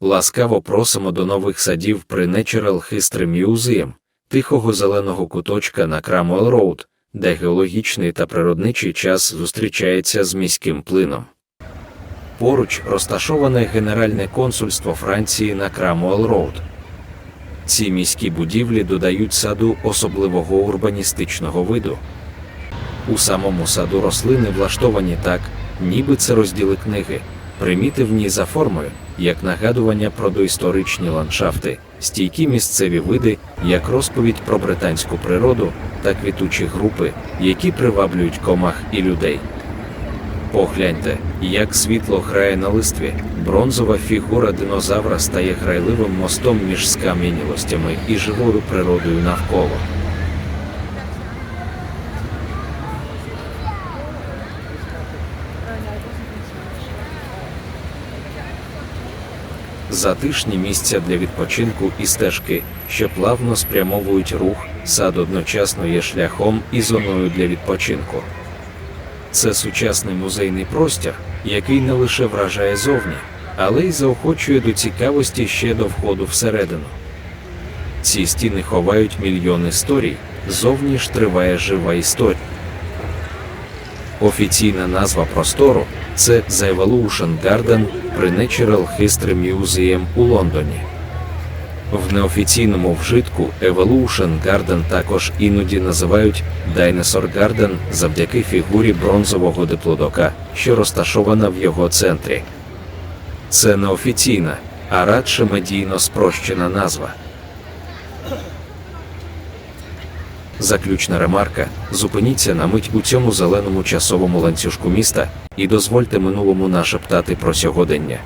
Ласкаво просимо до нових садів при Natural History Museum, тихого зеленого куточка на Крамуел Роуд, де геологічний та природничий час зустрічається з міським плином. Поруч розташоване Генеральне консульство Франції на Крамуел Роуд. Ці міські будівлі додають саду особливого урбаністичного виду. У самому саду рослини влаштовані так, ніби це розділи книги, примітивні за формою, як нагадування про доісторичні ландшафти, стійкі місцеві види, як розповідь про британську природу та квітучі групи, які приваблюють комах і людей. Погляньте, як світло грає на листві, бронзова фігура динозавра стає грайливим мостом між скам'янілостями і живою природою навколо. Затишні місця для відпочинку і стежки, що плавно спрямовують рух, сад одночасно є шляхом і зоною для відпочинку. Це сучасний музейний простір, який не лише вражає зовні, але й заохочує до цікавості ще до входу всередину. Ці стіни ховають мільйон історій, зовні ж триває жива історія. Офіційна назва простору це The Evolution Garden при Natural History Museum у Лондоні. В неофіційному вжитку Evolution Garden також іноді називають Dinosaur Garden завдяки фігурі бронзового диплодока, що розташована в його центрі. Це не офіційна, а радше медійно спрощена назва. Заключна ремарка: зупиніться на мить у цьому зеленому часовому ланцюжку міста і дозвольте минулому нашептати про сьогодення.